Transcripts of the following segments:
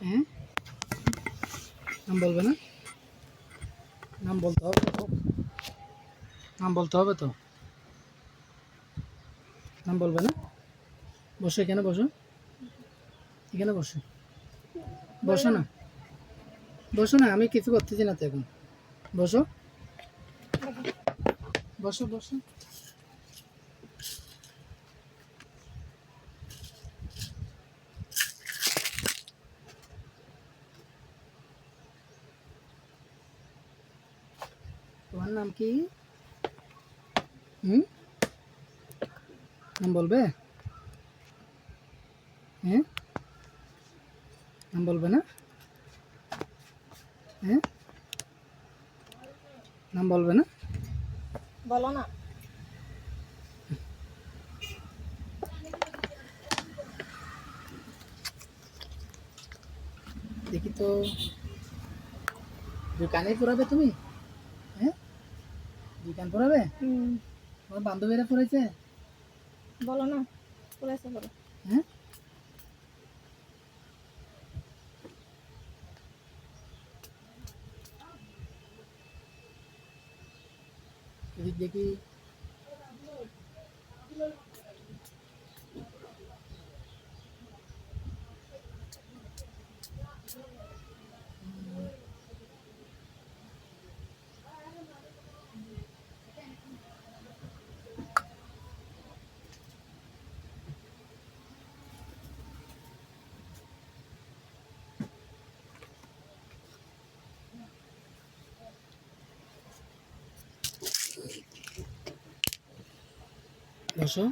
হ্যাঁ? নাম বলবে না? নাম বলতে হবে তো। নাম বলতে হবে তো? নাম বলবে না? বসো এখানে বসো। এখানে বসো। বসো না? বসো না, আমি কিছু করতেছি না তো এখন। বসো। বসো বসো। তোমার নাম কি? হুম? নাম বলবে? হ্যাঁ? নাম বলবে না? হ্যাঁ? নাম বলবে না? বলো না। দেখি তো। কানে পড়াবে তুমি? কান পড়াবে? হুম। তোমার বান্ধবীরা পড়েছে বলো না পড়েছে বলো। হ্যাঁ? এদিক দেখি। বসো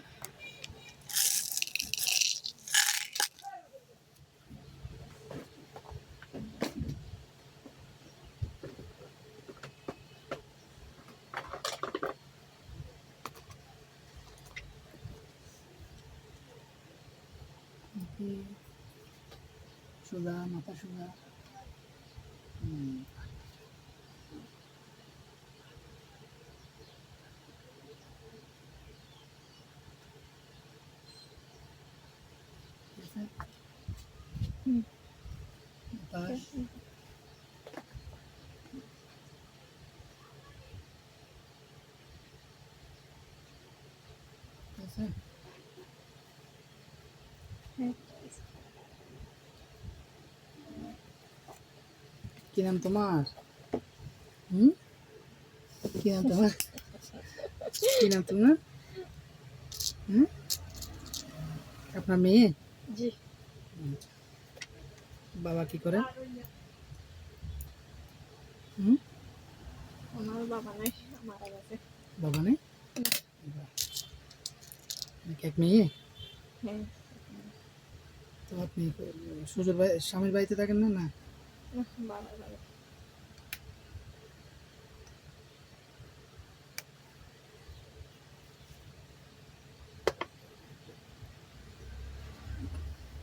সোজা মাথা সোজা হুম হুম। বাতাস ঠিক আছে হ্যাঁ কি নাম তোমার হুম কি নাম তোমার কি নাম তোমার হুম আপনার মেয়ে জি বাবা কি করে? হুম? আমার বাবা নাই মারা গেছে। বাবা নেই? এক মেয়ে? হ্যাঁ। তো আপনি শ্বশুর ভাই স্বামীর বাড়িতে থাকেন না না?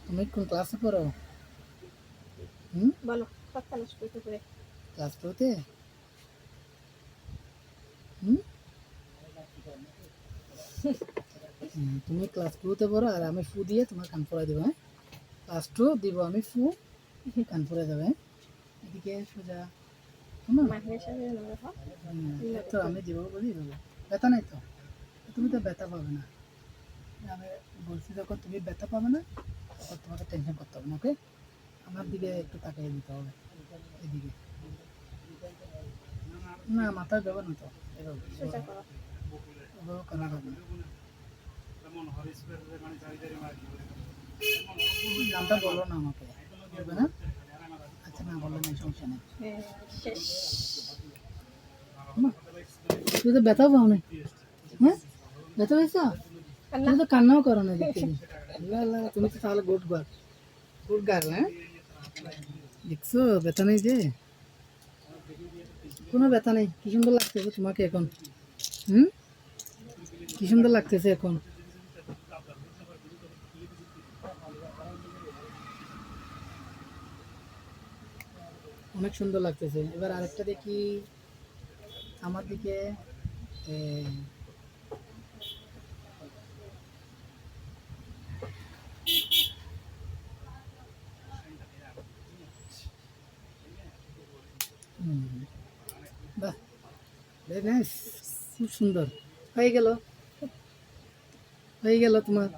তুমি কোন ক্লাসে পড়ো? হুম? বলো করতে করে হুম? তুমি ক্লাস টুতে পড়ো আর আমি ফু দিয়ে তোমার কান পড়াই দেবো হ্যাঁ? ক্লাস টু দিব আমি ফু কান পড়াই দেবে হ্যাঁ? এদিকে সোজা তো আমি দিব বলি দেবো। ব্যথা নাই তো? তুমি তো ব্যথা পাবে না। আমি বলছি যখন তুমি ব্যথা পাবে না তখন তোমাকে টেনশন করতে হবে না ওকে আমার দিকে একটু তাকিয়ে দিতে হবে এদিকে। না মাথায় দেবো না তো এভাবে। করো। যাবে নামটা বলো না আমাকে বলবে না? আচ্ছা না বললে না সমস্যা নেই। হ্যাঁ তুই তো ব্যথাও পাও না হ্যাঁ? ব্যথা পেয়েছ তুমি তো কান্নাও করো না আল্লাহ তুমি তো তাহলে গুড গার্ল গুড গার্ল হ্যাঁ? দেখছ, ব্যথা নেই যে? কোনো ব্যথা নেই, কি সুন্দর লাগতেছে তোমাকে এখন? হুম? কি সুন্দর লাগতেছে এখন? অনেক সুন্দর লাগতেছে। এবার আরেকটা দেখি। আমার দিকে খুব সুন্দর হয়ে গেল হয়ে গেল তোমার?